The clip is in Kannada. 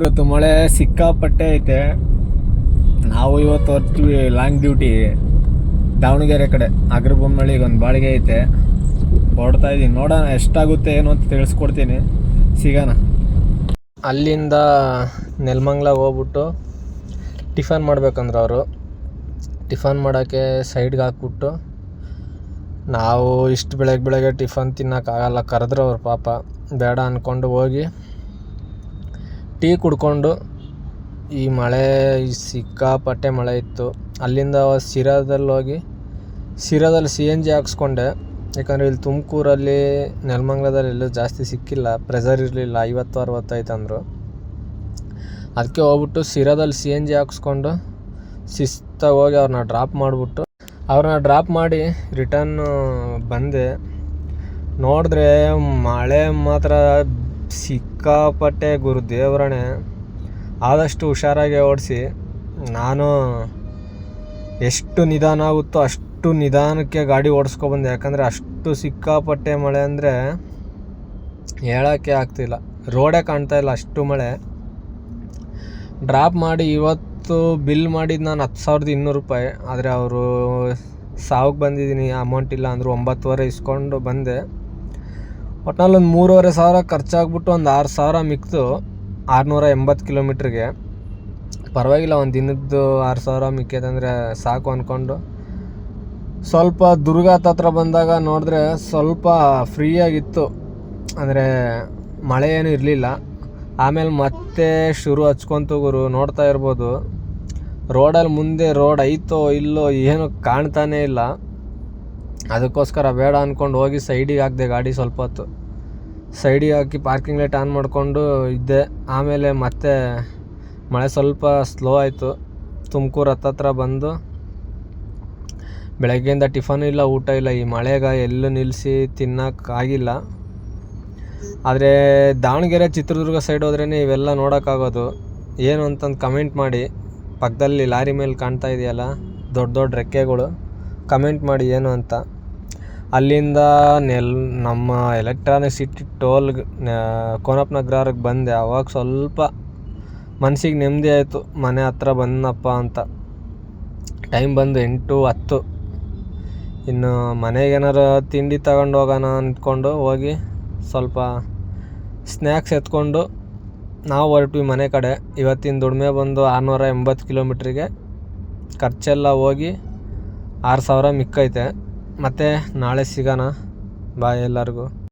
ಇವತ್ತು ಮಳೆ ಸಿಕ್ಕಾಪಟ್ಟೆ ಐತೆ. ನಾವು ಇವತ್ತು ಹೊರ್ತೀವಿ ಲಾಂಗ್ ಡ್ಯೂಟಿ, ದಾವಣಗೆರೆ ಕಡೆ. ಅಗ್ರಬೊಮ್ಮಳಿಗೆ ಒಂದು ಬಾಳಿಗೆ ಐತೆ. ಹೊಡ್ತಾ ಇದ್ದೀನಿ ನೋಡೋಣ ಎಷ್ಟಾಗುತ್ತೆ ಏನು ಅಂತ ತಿಳಿಸ್ಕೊಡ್ತೀನಿ. ಸಿಗೋಣ. ಅಲ್ಲಿಂದ ನೆಲಮಂಗ್ಲ ಹೋಗ್ಬಿಟ್ಟು ಟಿಫನ್ ಮಾಡ್ಬೇಕಂದ್ರೆ ಅವರು. ಟಿಫನ್ ಮಾಡೋಕ್ಕೆ ಸೈಡ್ಗೆ ಹಾಕ್ಬಿಟ್ಟು ನಾವು ಇಷ್ಟು ಬೆಳಗ್ಗೆ ಬೆಳಗ್ಗೆ ಟಿಫನ್ ತಿನ್ನೋಕ್ಕಾಗಲ್ಲ, ಕರೆದ್ರು ಅವ್ರು ಪಾಪ. ಬೇಡ ಅಂದ್ಕೊಂಡು ಹೋಗಿ ಟೀ ಕುಡ್ಕೊಂಡು ಈ ಮಳೆ ಸಿಕ್ಕಾಪಟ್ಟೆ ಮಳೆ ಇತ್ತು. ಅಲ್ಲಿಂದ ಶಿರಾದಲ್ಲಿ ಹೋಗಿ, ಶಿರಾದಲ್ಲಿ ಸಿ ಎನ್ ಜಿ ಹಾಕ್ಸ್ಕೊಂಡೆ. ಯಾಕಂದರೆ ಇಲ್ಲಿ ತುಮಕೂರಲ್ಲಿ, ನೆಲಮಂಗ್ಲದಲ್ಲಿ ಎಲ್ಲೂ ಜಾಸ್ತಿ ಸಿಕ್ಕಿಲ್ಲ ಪ್ರೆಸರ್ ಇರಲಿಲ್ಲ, ಐವತ್ತು, ಅರವತ್ತೈದು ಅಂದರು. ಅದಕ್ಕೆ ಹೋಗ್ಬಿಟ್ಟು ಶಿರಾದಲ್ಲಿ ಸಿ ಎನ್ ಜಿ ಹಾಕ್ಸ್ಕೊಂಡು ಶಿಸ್ತಾಗಿ ಹೋಗಿ ಅವ್ರನ್ನ ಡ್ರಾಪ್ ಮಾಡಿಬಿಟ್ಟು, ಅವ್ರನ್ನ ಡ್ರಾಪ್ ಮಾಡಿ ರಿಟರ್ನ್ ಬಂದೆ. ನೋಡಿದ್ರೆ ಮಳೆ ಮಾತ್ರ ಸಿಕ್ಕಾಪಟ್ಟೆ ಗುರು ದೇವರಣೆ ಆದಷ್ಟು ಹುಷಾರಾಗಿ ಓಡಿಸಿ ನಾನು ಎಷ್ಟು ನಿಧಾನ ಆಗುತ್ತೋ ಅಷ್ಟು ನಿಧಾನಕ್ಕೆ ಗಾಡಿ ಓಡಿಸ್ಕೊಬಂದೆ ಯಾಕಂದರೆ ಅಷ್ಟು ಸಿಕ್ಕಾಪಟ್ಟೆ ಮಳೆ ಅಂದರೆ ಹೇಳೋಕ್ಕೆ ಆಗ್ತಿಲ್ಲ. ರೋಡೇ ಕಾಣ್ತಾ ಇಲ್ಲ ಅಷ್ಟು ಮಳೆ. ಡ್ರಾಪ್ ಮಾಡಿ ಇವತ್ತು ಬಿಲ್ ಮಾಡಿದ್ದು ನಾನು ಹತ್ತು ಸಾವಿರದ ಇನ್ನೂರು ರೂಪಾಯಿ. ಆದರೆ ಅವರು ಸಾವಿಗೆ ಬಂದಿದ್ದೀನಿ, ಅಮೌಂಟ್ ಇಲ್ಲ ಅಂದರು ಒಂಬತ್ತುವರೆ ಇಸ್ಕೊಂಡು ಬಂದೆ. ಒಟ್ನಲ್ಲಿ ಒಂದು ಮೂರುವರೆ ಸಾವಿರ ಖರ್ಚಾಗ್ಬಿಟ್ಟು ಒಂದು ಆರು ಸಾವಿರ ಮಿಕ್ತು ಆರುನೂರ ಎಂಬತ್ತು ಕಿಲೋಮೀಟ್ರಿಗೆ. ಪರವಾಗಿಲ್ಲ, ಒಂದು ದಿನದ್ದು ಆರು ಸಾವಿರ ಮಿಕ್ಕಿದಂದರೆ ಸಾಕು ಅಂದ್ಕೊಂಡು ಸ್ವಲ್ಪ ದುರ್ಗಾತ ಹತ್ರ ಬಂದಾಗ ನೋಡಿದ್ರೆ ಸ್ವಲ್ಪ ಫ್ರೀಯಾಗಿತ್ತು. ಅಂದರೆ ಮಳೆ ಏನೂ ಇರಲಿಲ್ಲ. ಆಮೇಲೆ ಮತ್ತೆ ಶುರು ಹಚ್ಕೊಂತ ಗುರು, ನೋಡ್ತಾ ಇರ್ಬೋದು. ರೋಡಲ್ಲಿ ಮುಂದೆ ರೋಡ್ ಐತೋ ಇಲ್ಲೋ ಏನೂ ಕಾಣ್ತಾನೇ ಇಲ್ಲ. ಅದಕ್ಕೋಸ್ಕರ ಬೇಡ ಅಂದ್ಕೊಂಡು ಹೋಗಿ ಸೈಡಿಗೆ ಹಾಕಿದೆ ಗಾಡಿ ಸ್ವಲ್ಪ ಹೊತ್ತು. ಸೈಡಿಗೆ ಹಾಕಿ ಪಾರ್ಕಿಂಗ್ ಲೈಟ್ ಆನ್ ಮಾಡಿಕೊಂಡು ಇದ್ದೆ. ಆಮೇಲೆ ಮತ್ತೆ ಮಳೆ ಸ್ವಲ್ಪ ಸ್ಲೋ ಆಯಿತು. ತುಮಕೂರು ಹತ್ತತ್ರ ಬಂದು ಬೆಳಗ್ಗೆಯಿಂದ ಟಿಫನ್ ಇಲ್ಲ, ಊಟ ಇಲ್ಲ. ಈ ಮಳೆಗ ಎಲ್ಲೂ ನಿಲ್ಲಿಸಿ ತಿನ್ನೋಕ್ಕಾಗಿಲ್ಲ ಆದರೆ ದಾವಣಗೆರೆ, ಚಿತ್ರದುರ್ಗ ಸೈಡ್ ಹೋದ್ರೇ ಇವೆಲ್ಲ ನೋಡೋಕ್ಕಾಗೋದು. ಏನು ಅಂತಂದು ಕಮೆಂಟ್ ಮಾಡಿ. ಪಕ್ಕದಲ್ಲಿ ಲಾರಿ ಮೇಲೆ ಕಾಣ್ತಾ ಇದೆಯಲ್ಲ, ದೊಡ್ಡ ದೊಡ್ಡ ರೆಕ್ಕೆಗಳು. ಕಮೆಂಟ್ ಮಾಡಿ ಏನು ಅಂತ. ಅಲ್ಲಿಂದ ನೆಲ್ ನಮ್ಮ ಎಲೆಕ್ಟ್ರಾನಿಕ್ ಸಿಟಿ ಟೋಲ್ ಕೋನಪ್ಪ ನಗರಕ್ಕೆ ಬಂದೆ. ಅವಾಗ ಸ್ವಲ್ಪ ಮನ್ಸಿಗೆ ನೆಮ್ಮದಿ ಆಯಿತು. ಮನೆ ಹತ್ರ ಬಂದನಪ್ಪ ಅಂತ. ಟೈಮ್ ಬಂದು ಎಂಟು ಹತ್ತು. ಇನ್ನು ಮನೆಗೇನಾರು ತಿಂಡಿ ತಗೊಂಡು ಹೋಗೋಣ ಅಂದ್ಕೊಂಡು ಹೋಗಿ ಸ್ವಲ್ಪ ಸ್ನ್ಯಾಕ್ಸ್ ಎತ್ಕೊಂಡು ನಾವು ಹೊರಟ್ವಿ ಮನೆ ಕಡೆ. ಇವತ್ತಿನ ದುಡಿಮೆ ಬಂದು ಆರುನೂರ ಎಂಬತ್ತು ಕಿಲೋಮೀಟ್ರಿಗೆ ಖರ್ಚೆಲ್ಲ ಹೋಗಿ ಆರು ಸಾವಿರ ಮಿಕ್ಕೈತೆ. ಮತ್ತು ನಾಳೆ ಸಿಗೋಣ. ಬಾಯ್ ಎಲ್ಲರಿಗೂ.